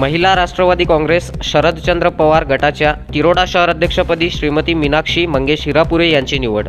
महिला राष्ट्रवादी काँग्रेस शरदचंद्र पवार गटाच्या तिरोडा शहर अध्यक्षपदी श्रीमती मीनाक्षी मंगेश हिरापुरे यांची निवड.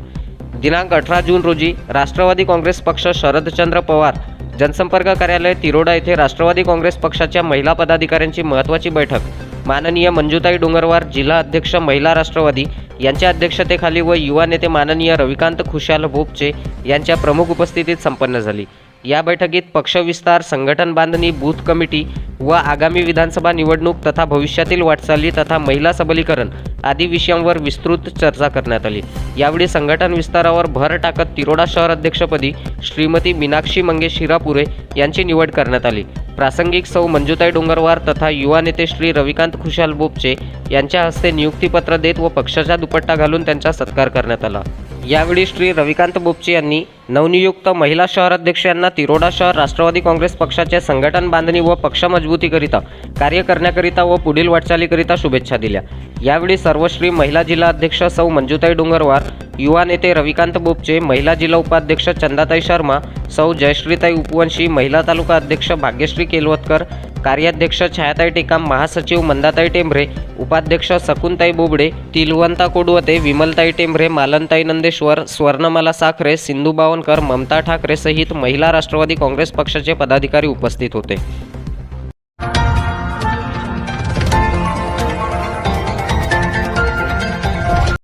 दिनांक अठरा जून रोजी राष्ट्रवादी काँग्रेस पक्ष शरदचंद्र पवार जनसंपर्क कार्यालय तिरोडा येथे राष्ट्रवादी काँग्रेस पक्षाच्या महिला पदाधिकाऱ्यांची महत्त्वाची बैठक. माननीय मंजुताई डोंगरवार जिल्हा अध्यक्ष महिला राष्ट्रवादी यांच्या अध्यक्षतेखाली व युवा नेते माननीय रविकांत खुशाल भोपचे यांच्या प्रमुख उपस्थितीत संपन्न झाली. या बैठकीत पक्षविस्तार संघटन बांधणी बूथ कमिटी व आगामी विधानसभा निवडणूक तथा भविष्यातील वाटचाली तथा महिला सबलीकरण आदी विषयांवर विस्तृत चर्चा करण्यात आली. यावेळी संघटन विस्तारावर भर टाकत तिरोडा शहर अध्यक्षपदी श्रीमती मीनाक्षी मंगेश हिरापुरे यांची निवड करण्यात आली. प्रासंगिक सौ मंजुताई डोंगरवार तथा युवा नेते श्री रविकांत खुशाल बोपचे यांच्या हस्ते नियुक्तीपत्र देत व पक्षाचा दुपट्टा घालून त्यांचा सत्कार करण्यात आला. यावेळी श्री रविकांत बोपचे यांनी नवनियुक्त महिला शहर अध्यक्ष यांना तिरोडा शहर राष्ट्रवादी काँग्रेस पक्षाच्या संघटन बांधणी व पक्ष मजबूतीकरिता कार्य करण्याकरिता व पुढील वाटचालीकरिता शुभेच्छा दिल्या. यावेळी सर्वश्री महिला जिल्हा अध्यक्ष सौ मंजुताई डोंगरवार युवा नेते रविकांत बोपचे महिला जिल्हा उपाध्यक्ष चंदाताई शर्मा सौ जयश्रीताई उपवंशी महिला तालुका अध्यक्ष भाग्यश्री केलवतकर कार्याध्यक्ष छायाताई टेकाम महासचिव मंदाताई टेंभरे उपाध्यक्ष सकुनताई बोबडे तिलवंता कोडवते विमलताई टेंभरे मालनताई नंदेश्वर स्वर्णमाला साखरे सिंधू बावनकर ममता ठाकरे सहित महिला राष्ट्रवादी काँग्रेस पक्षाचे पदाधिकारी उपस्थित होते.